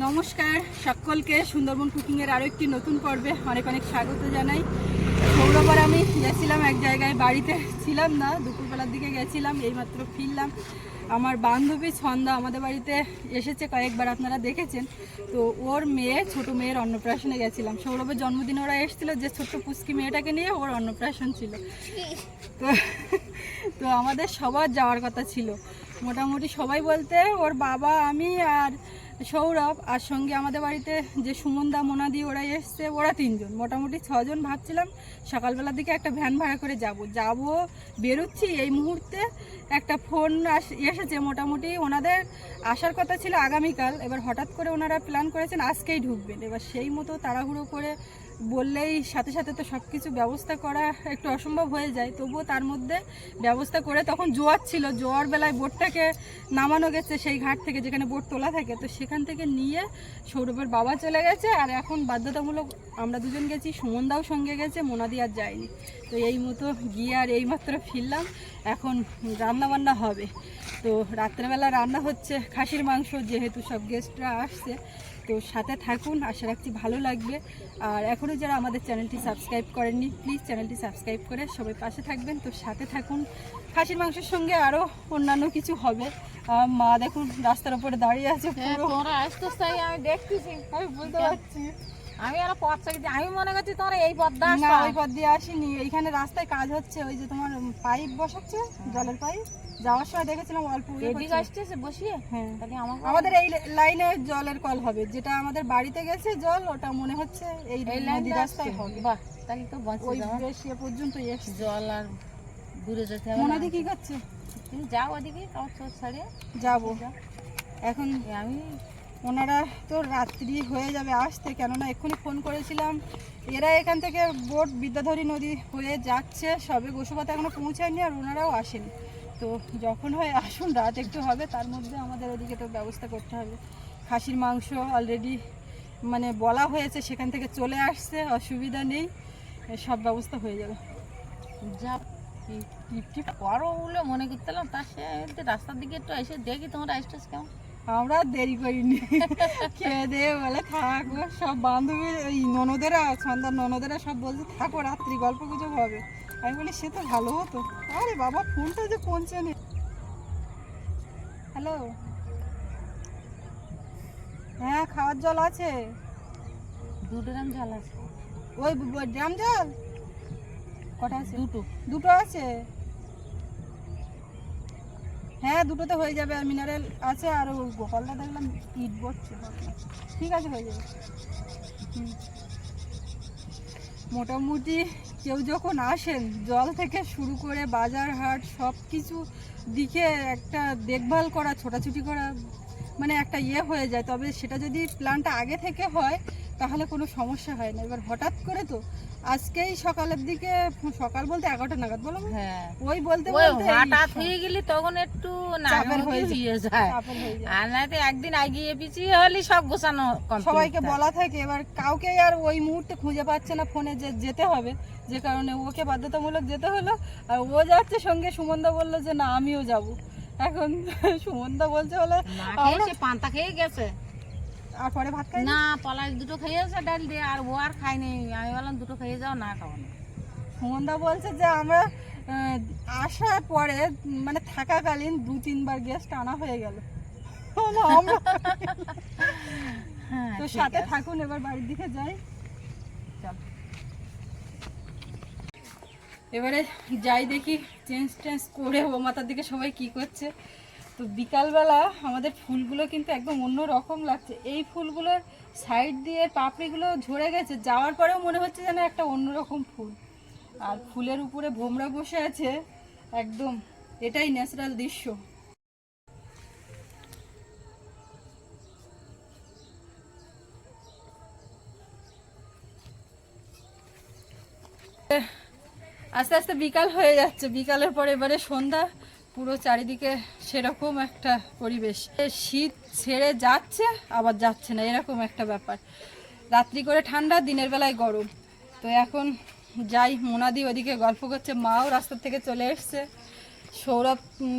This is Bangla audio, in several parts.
নমস্কার, সকলকে সুন্দরবন কুকিংয়ের আরও একটি নতুন পর্বে অনেক অনেক স্বাগত জানাই। সৌরবার আমি গেছিলাম এক জায়গায়, বাড়িতে ছিলাম না, দুপুরবেলার দিকে গেছিলাম, এইমাত্র ফিরলাম। আমার বান্ধবী ছন্দা আমাদের বাড়িতে এসেছে, কয়েকবার আপনারা দেখেছেন। তো ওর মেয়ে, ছোট মেয়ের অন্নপ্রাশনে গেছিলাম। সৌরভের জন্মদিন ওরা এসেছিল, যে ছোট্ট পুষ্কি মেয়েটাকে নিয়ে ওর অন্নপ্রাশন ছিল। তো তো আমাদের সবার যাওয়ার কথা ছিল। মোটামুটি সবাই বলতে ওর বাবা, আমি আর সৌরভ আর সঙ্গে আমাদের বাড়িতে যে সুমনদা, মোনাদি ওরা এসছে। ওরা তিনজন। মোটামুটি ছজন ভাবছিলাম সকালবেলার দিকে একটা ভ্যান ভাড়া করে যাব। যাব, বেরোচ্ছি এই মুহূর্তে। একটা ফোন এসেছে মোটামুটি ওনাদের। আসার কথা ছিল আগামীকাল। এবার হঠাৎ করে ওনারা প্ল্যান করেছেন আজকেই ঢুকবেন। এবার সেই মতো তাড়াহুড়ো করে বললেই সাথে সাথে তো সব কিছু ব্যবস্থা করা একটু অসম্ভব হয়ে যায়, তবুও তার মধ্যে ব্যবস্থা করে তখন জোয়ার ছিল, জোয়ার বেলায় বোটটাকে নামানো গেছে সেই ঘাট থেকে যেখানে বোট তোলা থাকে, তো সেখান থেকে নিয়ে সৌরভের বাবা চলে গেছে আর এখন বাধ্যতামূলক আমরা দুজন গেছি সুমনদাও সঙ্গে গেছে মোনাদি আর যায়নি। তো এই মতো গিয়ে আর এইমাত্র ফিরলাম, এখন রান্না বান্না হবে। তো রাত্রেবেলা রান্না হচ্ছে খাসির মাংস, যেহেতু সব গেস্টরা আসছে তো সাথে থাকুন আশা রাখছি ভালো লাগবে। আর এখনও যারা আমাদের চ্যানেলটি সাবস্ক্রাইব করেননি প্লিজ চ্যানেলটি সাবস্ক্রাইব করে সবাই পাশে থাকবেন। তো সাথে থাকুন খাসির মাংসের সঙ্গে আরও অন্যান্য কিছু হবে। মা দেখুন রাস্তার উপরে দাঁড়িয়ে আছে হ্যাঁ, পুরো। আমি দেখতেছি আমি বুঝতে পারছি। আমি আর পথ চাইছি আমি মনে করছি তোমরা এই পথটা না আসবা ওই পথ দিয়ে আসিনি। এইখানে রাস্তায় কাজ হচ্ছে ওই যে তোমার পাইপ বসাচ্ছে জলের পাইপ। যাওয়ার সময় দেখেছিলাম অল্প ইয়ে এদিকে। আসতেছে বসিয়ে? হ্যাঁ। তাহলে আমাদের এই লাইনে জলের কল হবে। যেটা আমাদের বাড়িতে গেছে জল ওটা মনে হচ্ছে এই নদী রাস্তায় হবে। বাহ তাহলে তো ওই যাওয়া। পর্যন্ত এসছে। জল আর দূরে যেতে হবে মোনাদি না। কি করছে? তুমি যাও ওদিকে কাউ চোর ছাড়িয়ে যাব। এখন আমি ওনারা তো রাত্রি হয়ে যাবে আসতে, কেননা এক্ষুনি ফোন করেছিলাম। এরা এখান থেকে বোট বিদ্যাধরী নদী হয়ে যাচ্ছে, সবে গোসুপাতা এখনও পৌঁছায়নি আর ওনারাও আসেনি। তো যখন হয় আসুন, রাত একটু হবে, তার মধ্যে আমাদের ওদিকে তো ব্যবস্থা করতে হবে। খাসির মাংস অলরেডি মানে বলা হয়েছে, সেখান থেকে চলে আসছে, অসুবিধা নেই, সব ব্যবস্থা হয়ে যাবে। যা টিপ টিপ করো বলে মনে করতেলাম তার সে রাস্তার দিকে একটু এসে দেখি তোমরা আসতেছ কেমন। আমরা দেরি করিনি। খেয়ে দিয়ে বলে থাকো সব বান্ধবী ওই ননদেরা সন্ধ্যার ননদেরা সব বলছে থাকো রাত্রি গল্প গুজব হবে। আমি বলি সে তো ভালো হতো। আরে বাবা ফোনটা যে পৌঁছে নে। হ্যালো হ্যাঁ খাওয়ার জল আছে। দুটো দাম ঝাল আছে। ওই ড্রাম জল কটা আছে? দুটো। দুটো আছে? হ্যাঁ দুটোতে হয়ে যাবে, আর মিনারেল আছে, আর ওই গোপালটা দেখলাম ইট বসছে ঠিক আছে, হয়ে যাবে। মোটামুটি কেউ যখন আসেন, জল থেকে শুরু করে বাজার হাট, সব কিছু দিকে একটা দেখভাল করা, ছোটাছুটি করা মানে একটা ইয়ে হয়ে যায়। তবে সেটা যদি প্ল্যানটা আগে থেকে হয় তাহলে কোনো সমস্যা হয় না। এবার হঠাৎ করে তো আজকেই সকালের দিকে সকাল বলতে এগারোটা নাগাদ বলো হ্যাঁ। ওই বলতে বলতে হঠাৎ হয়ে গেলে তখন একটু চাপের হয়ে যায়। আর একদিন আগিয়ে পিছিয়ে হলে সব গোছানো সবাইকে বলা থাকে এবার কাউকে আর ওই মুহূর্তে খুঁজে পাচ্ছে না ফোনে যে যেতে হবে। যে কারণে ওকে বাধ্যতামূলক যেতে হলো। আর ও যাচ্ছে সঙ্গে সুমনদা বলল যে না আমিও যাব। এখন সুমনদা বলছে হলো পান্তা খেয়ে গেছে। আর পরে ভাত খাই না পলাশ দুটো খেয়েছে ডাল দিয়ে আর ও আর আমি বললাম দুটো খেয়ে যাও না খাও না। সুমনদা বলছে যে আমরা আসার পরে মানে থাকাকালীন দু তিনবার গ্যাস টানা হয়ে গেল। হ্যাঁ তো সাথে থাকুন এবার বাড়ির দিকে যাই। এবারে যাই দেখি চেঞ্জ টেঞ্জ করে ও মাথার দিকে সবাই কি করছে। তো বিকালবেলা আমাদের ফুলগুলো কিন্তু একদম অন্য রকম লাগছে। এই ফুলগুলোর সাইড দিয়ে পাপড়িগুলো ঝরে গেছে, যাওয়ার পরেও মনে হচ্ছে যেন একটা অন্যরকম ফুল। আর ফুলের উপরে ভোমরা বসে আছে, একদম এটাই ন্যাচারাল দৃশ্য। আস্তে আস্তে বিকাল হয়ে যাচ্ছে। বিকালের পর এবারে সন্ধ্যা। পুরো চারিদিকে সেরকম একটা পরিবেশ। শীত ছেড়ে যাচ্ছে, আবার যাচ্ছে না, এরকম একটা ব্যাপার। রাত্রি করে ঠান্ডা, দিনের বেলায় গরম। তো এখন যাই, মোনাদি ওদিকে গল্প করছে, মাও রাস্তা থেকে চলে এসছে। সৌরভ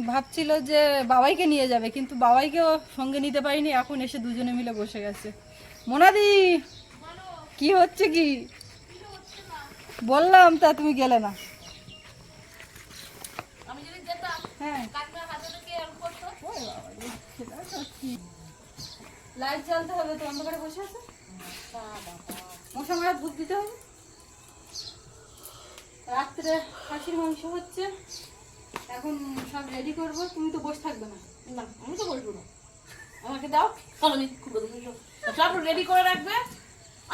ভাবছিল যে বাবাইকে নিয়ে যাবে, কিন্তু বাবাইকেও সঙ্গে নিতে পারিনি, এখন এসে দুজনে মিলে বসে গেছে। মোনাদি, কি হচ্ছে কি? বললাম তা তুমি গেলে না আমি যদি যেতাম হ্যাঁ। লাইট জ্বালতে হবে তো অন্ধকারে বসে আছে? মশা মারা ধূপ দিতে হবে? রাত্রে খাসির মাংস হচ্ছে এখন সব রেডি করব তুমি তো বসে থাকবে না। না আমি তো বলব না। আমাকে দাও আমি সব রেডি করে রাখবে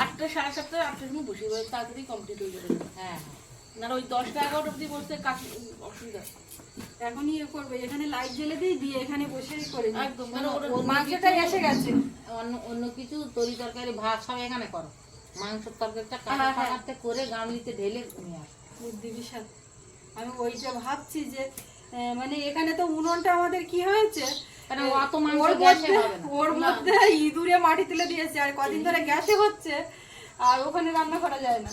আটটা সাড়ে সাতটা আটটার সময় বসে যাবে তাড়াতাড়ি কমপ্লিট হয়ে যাবে। হ্যাঁ। না ওই দশটা এগারোটা অবধি বসতে কাজ অসুবিধা। এখনই ইয়ে করবে এখানে লাইট জ্বেলে দিই দিয়ে এখানে করে একদম মানে মাংসটা এসে গেছে। অন্য অন্য কিছু তরি তরকারি ভাত সব এখানে করো। মাংসের তরকারিটা হ্যাঁ, হ্যাঁ। কাটাতে করে গামলিতে ঢেলে নিয়ে আসো। বুদ্ধি বিশাল আমি ওইটা ভাবছি যে মানে এখানে তো উনুনটা আমাদের কি হয়েছে? ওর মধ্যে ইঁদুরে মাটি তুলে দিয়েছে আর কদিন ধরে গ্যাসে হচ্ছে আর ওখানে রান্না করা যায় না।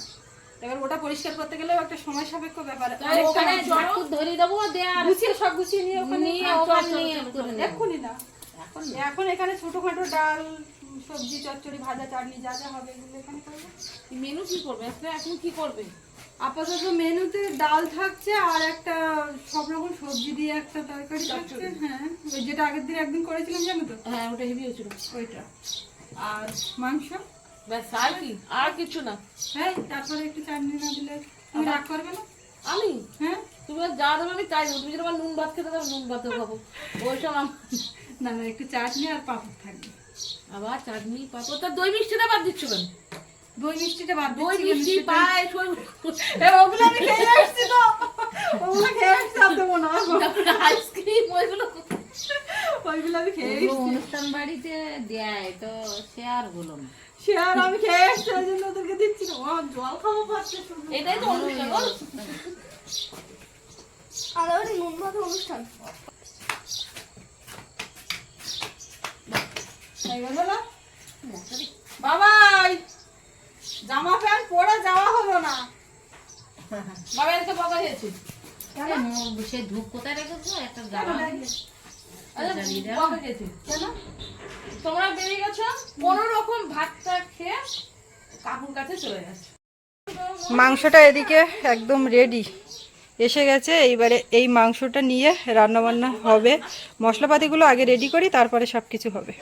এবার ওটা পরিষ্কার করতে গেলেও একটা সময় সাপেক্ষ ব্যাপার। ওখানে মাংস। ঝটকুট ধরিয়ে দেবো দিয়ে আর গুছিয়ে সব গুছিয়ে নিয়ে ওখানে নিয়ে ওখানে নিয়ে। এক্ষুনি না। এখন এখন ছোটখাটো ডাল সবজি চচ্চড়ি ভাজা চাটনি যা যা হবে এগুলো এখানে করব। মেনু কি করবে? এখন কি করবে? আপাতত মেনুতে ডাল থাকছে আর একটা সব রকম সবজি দিয়ে একটা তরকারি থাকছে হ্যাঁ। ওই যেটা আগের দিন একদিন করেছিলাম জানো তো? হ্যাঁ ওটা হেভি হয়েছিল। ওইটা। আর মাংস? ব্যাস আর কি আর কিছু না। হ্যাঁ তারপরে একটু চাটনি না দিলে তুমি রাগ করবে না? আমি? হ্যাঁ? তুমি যা দেবে আমি তাই তুমি যদি আমার নুন ভাত খেতে নুন খাব। ওইসব না না একটু চাটনি আর পাপড় থাকবে। আবার চাটনি পাপড়। তা দই মিষ্টিটা বাদ দিচ্ছ কেন? দই মিষ্টিটা বাদ দই মিষ্টি ওই এ, ওগুলো আমি খেয়ে আসছি তো। ওগুলো খেয়ে আসছি আর দেবো না। আইসক্রিম ওইগুলো ওইগুলো আমি খেয়ে অনুষ্ঠান বাড়িতে দেয় তো সে আর হলো না। সে আর আমি খেয়ে এসছি ওই জন্য ওদেরকে দিচ্ছি না। ও জল খাব পাচ্ছে এটাই তো অনুষ্ঠান বল। আর ওই নুন অনুষ্ঠান? বাবাই জামা প্যান্ট পরে যাওয়া হলো না। বাবা এত বকা কেন? সে ধূপ কোথায় রেখেছো? একটা কেন? তোমরা বেরিয়ে গেছো কোনো রকম ভাতটা খেয়ে কাকুর কাছে চলে গেছে। মাংসটা এদিকে একদম রেডি এসে গেছে এইবারে এই মাংসটা নিয়ে রান্না বান্না হবে। মশলাপাতিগুলো আগে রেডি করি তারপরে সব কিছু হবে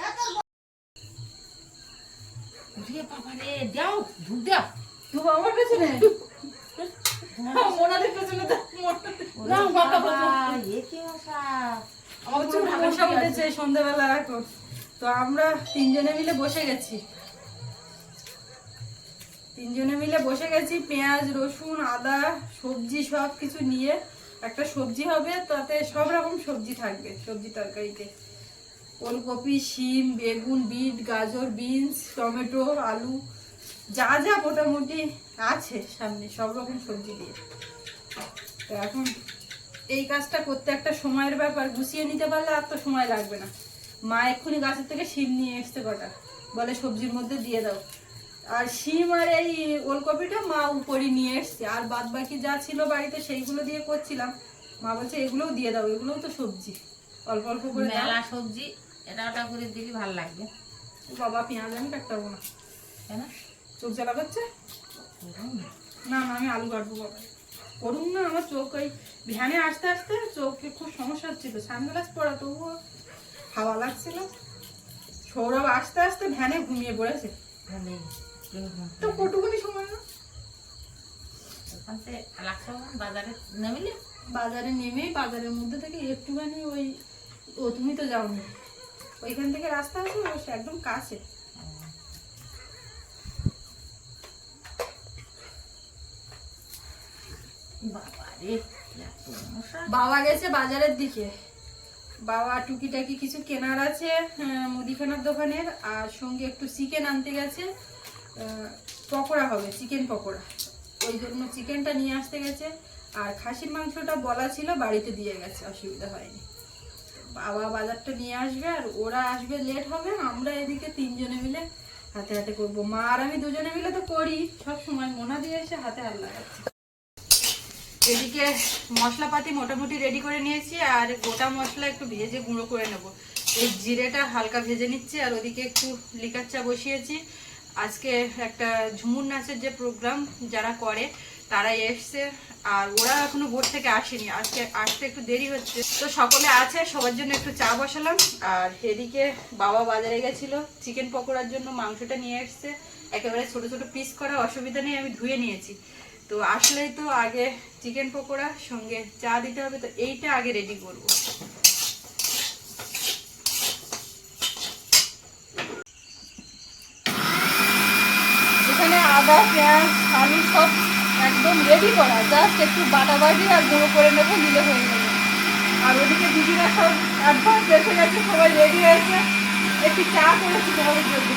রে আমার প্রচুর উঠেছে সন্ধ্যাবেলা এখন তো আমরা তিনজনে মিলে বসে গেছি। তিনজনে মিলে বসে গেছি পেঁয়াজ রসুন আদা সবজি সব কিছু নিয়ে। একটা সবজি হবে তাতে সব রকম সবজি থাকবে সবজি তরকারিতে। ওলকপি শিম বেগুন বিট গাজর বিনস টমেটো আলু যা যা মোটামুটি আছে সামনে সব রকম সবজি দিয়ে। তো এখন এই কাজটা করতে একটা সময়ের ব্যাপার গুছিয়ে নিতে পারলে আর তো সময় লাগবে না। মা এক্ষুনি গাছের থেকে শিম নিয়ে এসছে কটা। বলে সবজির মধ্যে দিয়ে দাও। আর শিম আর এই ওলকপিটা মা উপরে নিয়ে এসছে। আর বাদ বাকি যা ছিল বাড়িতে সেইগুলো দিয়ে করছিলাম। মা বলছে এগুলোও দিয়ে দাও এগুলোও তো সবজি। অল্প অল্প করে মেলা সবজি এটা ওটা করে দিলে ভালো লাগবে। বাবা পেঁয়াজ আমি কাটতে পারব না। কেন? চোখ জ্বালা করছে? না না আমি আলু কাটবো বাবা। করুন না আমার চোখ ওই ভ্যানে আসতে আসতে চোখে খুব সমস্যা হচ্ছিল। সানগ্লাস পরা তবুও হাওয়া লাগছিল। সৌরভ আস্তে আস্তে ভ্যানে ঘুমিয়ে পড়েছে। তো কটুকুনি সময় না। বাজারে নামিলে? বাজারে নেমেই বাজারের মধ্যে থেকে একটুখানি ওই ও তুমি তো যাওনি। ওইখান থেকে রাস্তা আছে একদম কাছে। বাবা গেছে বাজারের দিকে। বাবা টুকিটাকি কিছু কেনার আছে মুদিখানার দোকানের, আর সঙ্গে একটু চিকেন আনতে গেছে পকোড়া হবে, চিকেন পকোড়া। ওই জন্য চিকেনটা নিয়ে আসতে গেছে, আর খাসির মাংসটা বলা ছিল বাড়িতে দিয়ে গেছে, অসুবিধা হয়নি। বাবা বাজারটা নিয়ে আসবে, আর ওরা আসবে লেট হবে, আমরা এদিকে তিনজনে মিলে হাতে হাতে করব। মা আর আমি দুজনে মিলে তো করি, সব সময় মোনা দিয়ে এসে হাতে হাত লাগাচ্ছি। এদিকে মশলাপাতি মোটামুটি রেডি করে নিয়েছি, আর গোটা মশলা একটু ভেজে গুঁড়ো করে নেব। এই জিরেটা হালকা ভেজে নিচ্ছি, আর ওদিকে একটু লিকার চা বসিয়েছি। আজকে একটা ঝুমুর নাচের যে প্রোগ্রাম যারা করে, তারা এসছে, আর ওরা এখনও ভোর থেকে আসেনি। আজকে আসতে একটু দেরি হচ্ছে। তো সকলে আছে, সবার জন্য একটু চা বসালাম। আর এদিকে বাবা বাজারে গেছিল চিকেন পকোড়ার জন্য মাংসটা নিয়ে এসছে। একেবারে ছোট ছোট পিস করা, অসুবিধা নেই, আমি ধুয়ে নিয়েছি। তো আসলেই তো আগে চিকেন পকোড়া, সঙ্গে চা দিতে হবে, তো এইটা আগে রেডি করব। এখানে আদা, পেঁয়াজ আলু সব একদম রেডি করা। জাস্ট একটু বাটাবাটি আর গুঁড়ো করে নেব নিলে হয়ে যাবে। আর ওদিকে দিদিরা সব অ্যাডভান্স এসে গেছে, সবাই রেডি হয়েছে। একটু চা করেছি তোমাদের জন্য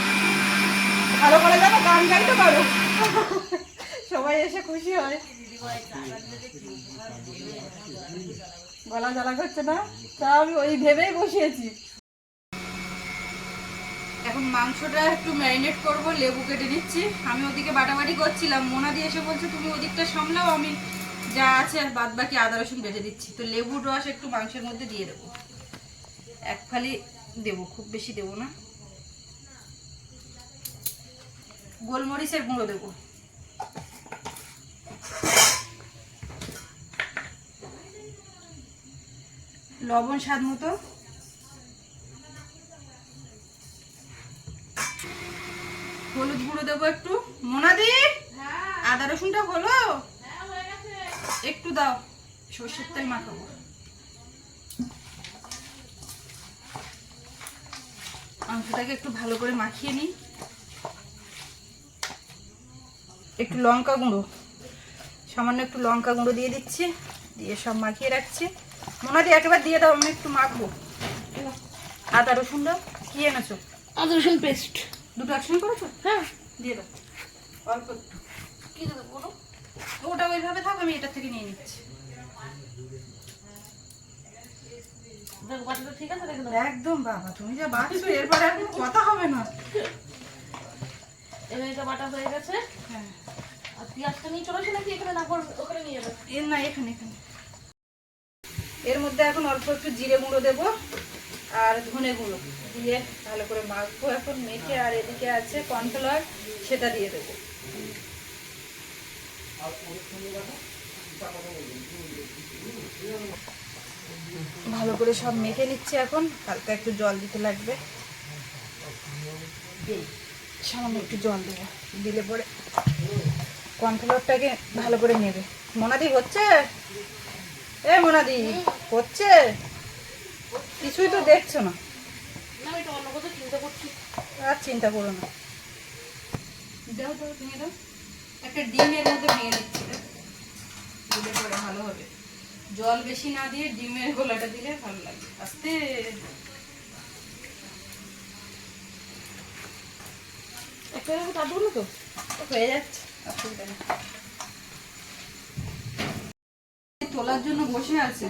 ভালো করে জানো, গান গাইতে পারো? সবাই এসে খুশি হয়। গলা জ্বালা করছে না? তা আমি ওই ভেবেই বসিয়েছি। এখন মাংসটা একটু ম্যারিনেট করব, লেবু কেটে নিচ্ছি। আমি ওদিকে বাটাবাটি করছিলাম। মোনা দিয়ে এসে বলছে, তুমি ওদিকটা সামলাও, আমি যা আছে আর বাদ বাকি আদা, রসুন বেটে দিচ্ছি। তো লেবুর রস একটু মাংসের মধ্যে দিয়ে দেবো। এক ফালি দেবো, খুব বেশি দেবো না। গোলমরিচের গুঁড়ো দেবো। লবণ স্বাদ মতো। হলুদ গুঁড়ো দেবো একটু। মোনাদি, আদা রসুনটা হলো? একটু দাও, সর্ষের তেল মাখাবো। মাংসটাকে একটু ভালো করে মাখিয়ে নিই। একটু লঙ্কা গুঁড়ো। সামান্য একটু লঙ্কা গুঁড়ো দিয়ে দিচ্ছি, দিয়ে সব মাখিয়ে রাখছি। মোনাদি একেবারে দিয়ে দাও আমি একটু মাখবো। আদা রসুন দাও কি এনেছো? আদা রসুন পেস্ট। দুটো একসঙ্গে করেছ? হ্যাঁ। দিয়ে দাও। অল্প একটু। কি দেবো বলো। ওটা ওইভাবে থাক আমি এটা থেকে নিয়ে নিচ্ছি। একদম বাবা তুমি যা বাঁচছো এরপরে আর কোনো কথা হবে না। এবার এটা বাটা হয়ে গেছে। হ্যাঁ। আর পেঁয়াজটা নিয়ে চলে আসে নাকি এখানে না ওখানে নিয়ে যাবে? না এখানে এখানে। এর মধ্যে এখন অল্প একটু জিরে গুঁড়ো দেবো আর ধনে গুঁড়ো দিয়ে ভালো করে মাখবো এখন, মেখে আর এদিকে আছে কর্নফ্লাওয়ার, সেটা দিয়ে দেবো। ভালো করে সব মেখে নিচ্ছে এখন, হালকা একটু জল দিতে লাগবে। সামান্য একটু জল দেবো, দিলে পরে কর্নফ্লাওয়ারটাকে ভালো করে নেবে। মোনাদি, হচ্ছে? এ মোনাদি হচ্ছে? কিছুই তো দেখছ না। আর চিন্তা করো না। দাও দাও তুমি দাও। একটা ডিমের মধ্যে ভেঙে দিচ্ছি দিলে পরে ভালো হবে। জল বেশি না দিয়ে ডিমের গোলাটা দিলে ভালো লাগবে আস্তে। একটা তো? হয়ে যাচ্ছে। অসুবিধা নেই তোলার জন্য বসে আছে।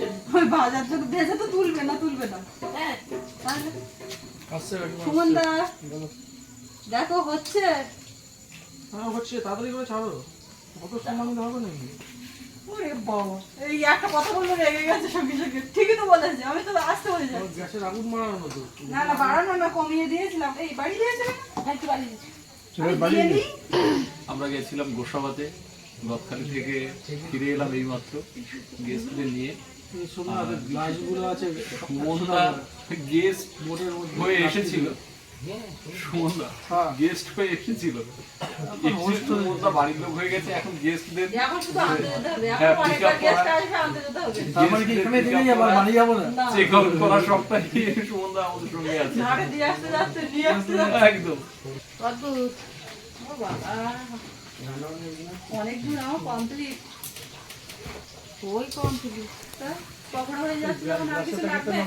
জন্য। ওই বাজার জন্য ভেজে তো তুলবে না তুলবে না। হ্যাঁ। সুমন দা দেখো হচ্ছে। হ্যাঁ হচ্ছে। তাড়াতাড়ি করে ছাড়ো। হবে নাকি? ওরে বাবা এই একটা কথা বলল রেগে গেছে সঙ্গে সঙ্গে। ঠিকই তো বলেছে আমি তো আসতে গ্যাসের আগুন মারানো তো। না না বাড়ানো না কমিয়ে দিয়েছিলাম। এই বাড়ি দিয়েছে হ্যাঁ একটু বাড়ি দিচ্ছি আমরা গেছিলাম গোসাবাতে। গদখালি থেকে ফিরে এলাম এইমাত্র গেস্টদের নিয়ে। এই শোনো না, গ্লাসগুলো আছে সুমনদা গেস্ট হয়ে এসেছিল। হ্যাঁ। গেস্ট হয়ে এসেছিল বাড়ির লোক হয়ে গেছে এখন গেস্টদের হবে হ্যাঁ, মানে চেক আউট করা সুমনদা আমাদের সঙ্গে আছে। নিয়ে একদম। বাবা। অনেক দূর আমার কমপ্লিট ওই কমপ্লিট কখন হয়ে যাচ্ছে আর কিছু লাগবে।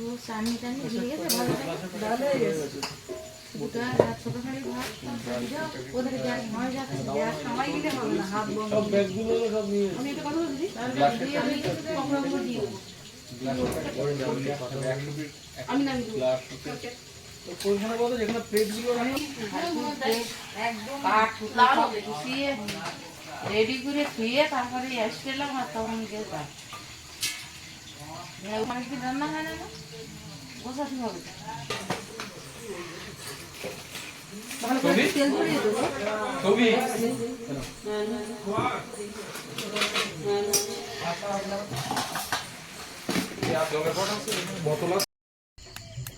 ও সানি টানি দিয়ে গেছে ভালো ভালো হয়ে গেছে। দুটো ছোট শাড়ি ভাত দাও, ওদেরকে গ্যাস যাচ্ছে গ্যাস সময় দিলে হবে না হাত বন্ধ। ব্যাগগুলো সব নিয়ে আমি একটা কথা বলছি দিয়ে পকোড়াগুলো দিয়ে আমি নামি তো ওইখানে বলো যেখানে প্লেটগুলো রাখো একদম লাল হবে, দিয়ে রেডি করে ধুয়ে তারপরে এসছিলাম আর তখন গিয়ে কাজ অনেকদিন রান্না হয় না না? হবে তেল ধরিয়ে দেবো। কবি বোতল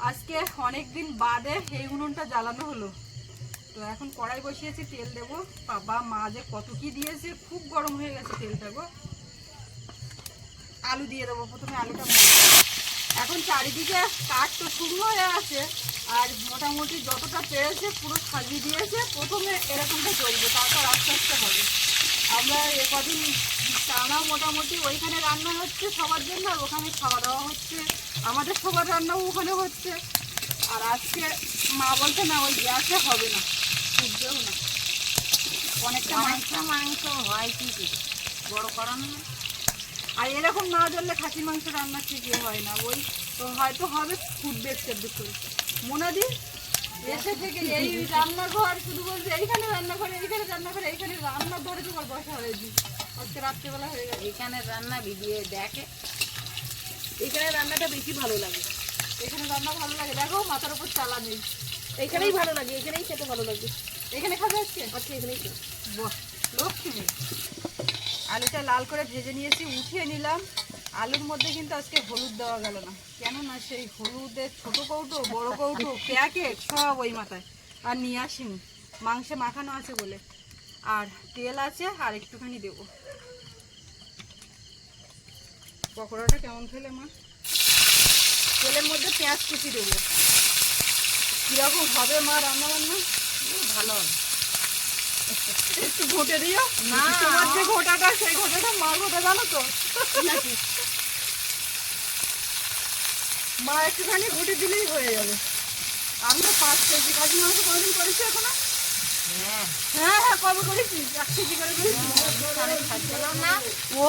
আজকে অনেক দিন বাদে এই উনুনটা জ্বালানো হলো। তো এখন কড়াই বসিয়েছি, তেল দেবো। বাবা, মা যে কত কি দিয়েছে, খুব গরম হয়ে গেছে তেলটা গো। আলু দিয়ে দেবো, প্রথমে আলুটা। এখন চারিদিকে কাঠ তো শুকনো হয়ে আছে, আর মোটামুটি যতটা পেরেছে পুরো সাজিয়ে দিয়েছে, প্রথমে এরকমটা চলবে তারপর আস্তে আস্তে হবে। আমরা এ কদিন টানা মোটামুটি ওইখানে রান্না হচ্ছে সবার জন্য, আর ওখানে খাওয়া দাওয়া হচ্ছে। আমাদের সবার রান্নাও ওখানে হচ্ছে। আর আজকে মা বলছে না ওই গ্যাসে হবে না ফুটবেও না। অনেকটা মাংস। মাংস হয় কি বড় করানো না আর এরকম না জ্বললে খাসি মাংস রান্না ঠিক ইয়ে হয় না। ওই তো হয়তো হবে ফুটবে একটু করে। মোনাদি এসে থেকে এই রান্নাঘর শুধু বলছে এইখানে রান্নাঘর এইখানে রান্নাঘর এইখানে রান্নার ধরে তোমার বসা হয়েছে। আজকে রাত্রেবেলা হয়ে গেছে। এখানে রান্না ভিডিও দেখে। এখানে রান্নাটা বেশি ভালো লাগে। এখানে রান্না ভালো লাগে। দেখো, মাথার উপর চালা নেই। এখানেই ভালো লাগে, এখানেই খেতে ভালো লাগে। এখানে খাবে আজকে? আচ্ছা এখানেই বাহ, লক্ষ্মী। আলুটা লাল করে ভেজে নিয়েছি, উঠিয়ে নিলাম। আলুর মধ্যে কিন্তু আজকে হলুদ দেওয়া গেল না। কেননা সেই হলুদের ছোট কৌটো, বড় কৌটো, প্যাকেট সব ওই মাথায়। আর নিয়ে আসিনি। মাংসে মাখানো আছে বলে। আর তেল আছে, আর একটুখানি দেবো। পকোড়াটা কেমন খেলে মা? তেলের মধ্যে পেঁয়াজ কুচি দেবো। কীরকম হবে মা রান্না বান্না ভালো হবে। একটু ঘটে দিও। না। তোমার যে ঘোটাটা সেই ঘোটাটা মা ঘোটা জানো তো? মা একটুখানি ঘুটে দিলেই হয়ে যাবে। আমি তো পাঁচ কেজি কাজ মাংস কোনোদিন করেছি এখনও? হ্যাঁ হ্যাঁ হ্যাঁ কবে করেছি এক কেজি করে না ও!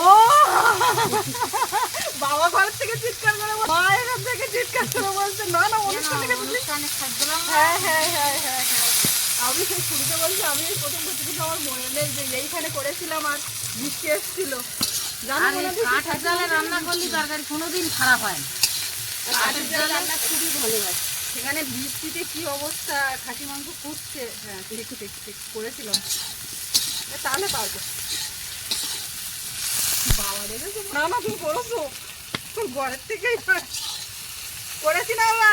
বাবা ঘর থেকে চিৎকার করে মা এখান থেকে চিৎকার করে বলছে না না অনুষ্ঠানে খেতে দিই। অনুষ্ঠানে খাচ্ছিলাম না হ্যাঁ হ্যাঁ হ্যাঁ হ্যাঁ হ্যাঁ। আমি সেই শুরুতে বলছি আমি প্রথম করতে কিন্তু আমার মনে নেই যে এইখানে করেছিলাম আর বৃষ্টি এসেছিল। কাঠের জালে রান্না করলে তরকারি কোনোদিন খারাপ হয় না। কাঠের জালে রান্না খুবই ভালো হয়। সেখানে বৃষ্টিতে কি অবস্থা? খাসি মাংস ফুটছে। হ্যাঁ ঠিক ঠিক করেছিলাম। তাহলে পারব। বাবা না না তুমি করেছ? তোর ঘরের করেছি না বাবা।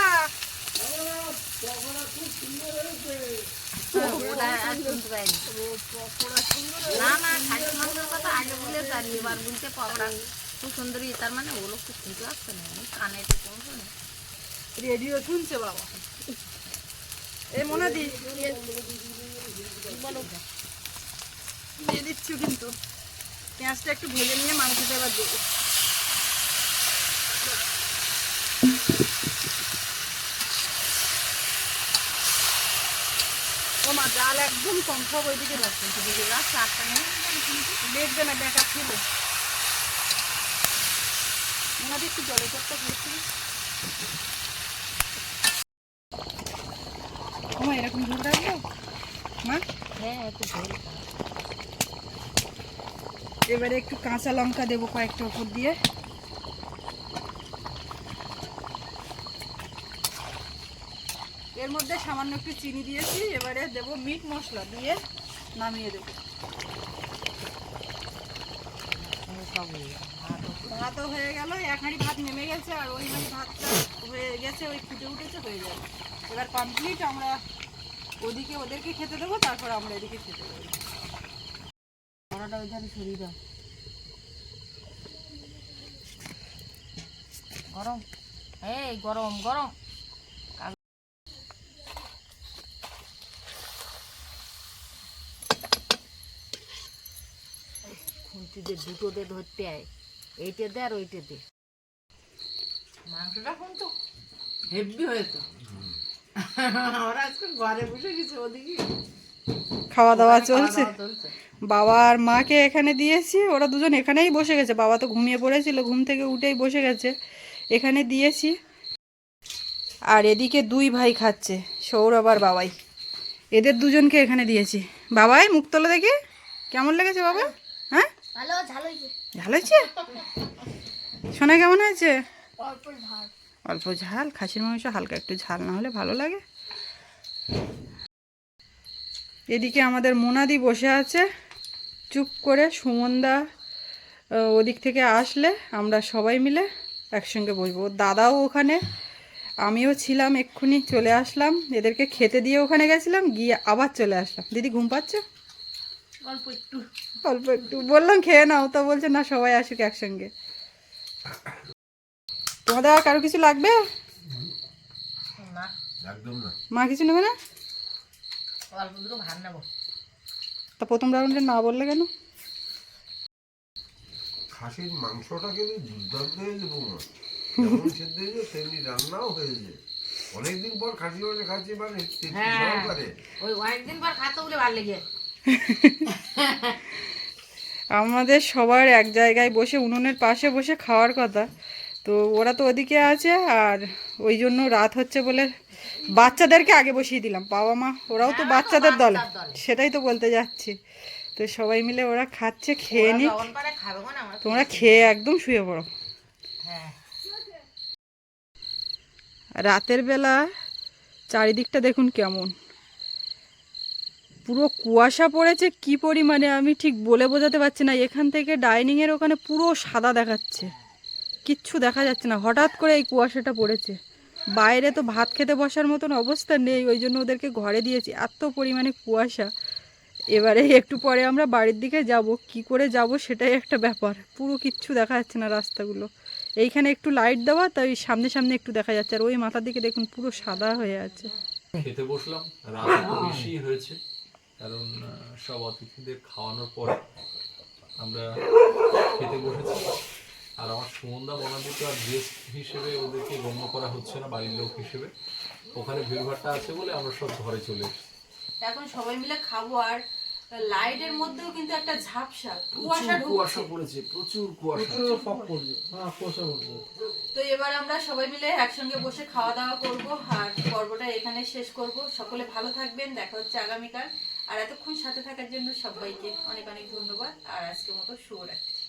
কথা আগে তার এবার বলতে পাবরা খুব সুন্দরী তার মানে ওগুলো খুব শুনতে আসছে না। কানে তো না? রেডিও শুনছে বাবা। এই মনে দি দিয়ে দিচ্ছি কিন্তু। পেঁয়াজটা একটু ভেজে নিয়ে মাংসটা এবার দেবো মা, ডাল একদম কম সব ওইদিকে রাখছেন দিদি গাছ চারটা নেই দেখবে না দেখা ছিল। ওনাদের একটু জলের চপটা খেয়েছিল মা এরকম ঝোল রাখব? মা? হ্যাঁ একটু ঝোল এবারে একটু কাঁচা লঙ্কা দেবো কয়েকটা ওপর দিয়ে। এর মধ্যে সামান্য একটু চিনি দিয়েছি এবারে দেবো মিট মশলা দিয়ে নামিয়ে দেবো। সব হয়ে। ভাতও হয়ে গেল এক হাঁড়ি ভাত নেমে গেছে আর ওই হাঁড়ি ভাতটা হয়ে গেছে ওই ফুটে উঠেছে হয়ে যাবে এবার কমপ্লিট আমরা ওদিকে ওদেরকে খেতে দেবো, তারপর আমরা এদিকে খেতে দেবো। গরম? এই গরম গরম। খুন্তিতে দুটোতে ধরতে হয় এইটে দে আর ওইটে দে। মাংসটা কিন্তু হেভি হয়েছে। আমরা আজকে ঘরে বসে গেছি ওদিকে। খাওয়া দাওয়া চলছে। বাবা আর মাকে এখানে দিয়েছি ওরা দুজন এখানেই বসে গেছে। বাবা তো ঘুমিয়ে পড়েছিল ঘুম থেকে উঠেই বসে গেছে। এখানে দিয়েছি। আর এদিকে দুই ভাই খাচ্ছে সৌরভ আর বাবাই। এদের দুজনকে এখানে দিয়েছি। বাবাই মুখ তোলো দেখি। কেমন লেগেছে বাবা? হ্যাঁ? ভালো ঝাল হয়েছে। সোনা কেমন হয়েছে? অল্প ঝাল খাসির মাংস হালকা একটু ঝাল না হলে ভালো লাগে। এদিকে আমাদের মোনাদি বসে আছে। চুপ করে সুমনদা ওদিক থেকে আসলে আমরা সবাই মিলে একসঙ্গে বসবো। ওর দাদাও ওখানে আমিও ছিলাম এক্ষুনি চলে আসলাম। এদেরকে খেতে দিয়ে ওখানে গেছিলাম গিয়ে আবার চলে আসলাম। দিদি ঘুম পাচ্ছে? অল্প একটু। অল্প একটু। বললাম খেয়ে নাও। তা বলছে না সবাই আসুক একসঙ্গে। তোমাদের আর কারও কিছু লাগবে? মা কিছু নেবে না? তা প্রথম রাউন্ডে না বললে কেন? খাসির মাংসটা কিন্তু দুর্দান্ত হয়েছে বৌমা। যেমন সেদ্ধ হয়েছে তেমনি রান্নাও হয়েছে। অনেকদিন পর খাসি মাংস খাচ্ছি মানে হ্যাঁ। সহকারে ওই অনেকদিন পর খাতে বলে ভালো লেগে আমাদের সবার এক জায়গায় বসে উনুনের পাশে বসে খাওয়ার কথা। তো ওরা তো ওদিকে আছে আর ওই জন্য রাত হচ্ছে বলে বাচ্চাদেরকে আগে বসিয়ে দিলাম। বাবা মা ওরাও তো বাচ্চাদের দলে। সেটাই তো বলতে যাচ্ছি। তো সবাই মিলে ওরা খাচ্ছে খেয়ে নি মানে তোমরা খেয়ে একদম শুয়ে পড়ো। হ্যাঁ। রাতের বেলা চারিদিকটা দেখুন কেমন। পুরো কুয়াশা পড়েছে কি পরিমাণে আমি ঠিক বলে বোঝাতে পারছি না। এখান থেকে ডাইনিংয়ের ওখানে পুরো সাদা দেখাচ্ছে। কিচ্ছু দেখা যাচ্ছে না। হঠাৎ করে এই কুয়াশাটা পড়েছে। বাইরে তো ভাত খেতে বসার মতন অবস্থা নেই, ওই জন্য ওদেরকে ঘরে দিয়েছি। এত পরিমাণে কুয়াশা। এবারে একটু পরে আমরা বাড়ির দিকে যাব। কি করে যাব সেটাই একটা ব্যাপার। পুরো কিচ্ছু দেখা যাচ্ছে না রাস্তাগুলো। এইখানে একটু লাইট দেওয়া, তাই সামনে সামনে একটু দেখা যাচ্ছে। আর ওই মাথার দিকে দেখুন, পুরো সাদা হয়ে আছে। খেতে বসলাম। রাত বেশি হয়েছে। কারণ সব অতিথিদের খাওয়ানোর পরে আমরা খেতে বসেছি। আর আমার সুমন্দা মনাদি তো আর গেস্ট হিসেবে ওদেরকে গণ্য করা হচ্ছে না বাড়ির লোক হিসেবে। ওখানে ভিড়ভাড়টা আছে বলে আমরা সব ঘরে চলে এসেছি। এখন সবাই মিলে খাব আর লাইটের মধ্যেও কিন্তু একটা ঝাপসা কুয়াশা কুয়াশা পড়েছে প্রচুর কুয়াশা। প্রচুর পড়ছে হ্যাঁ কুয়াশা পড়ছে তো এবার আমরা সবাই মিলে একসঙ্গে বসে খাওয়া দাওয়া করব আর পর্বটা এখানে শেষ করব। সকলে ভালো থাকবেন দেখা হচ্ছে আগামীকাল। আর এতক্ষণ সাথে থাকার জন্য সবাইকে অনেক অনেক ধন্যবাদ। আর আজকের মতো শুভরাত্রি।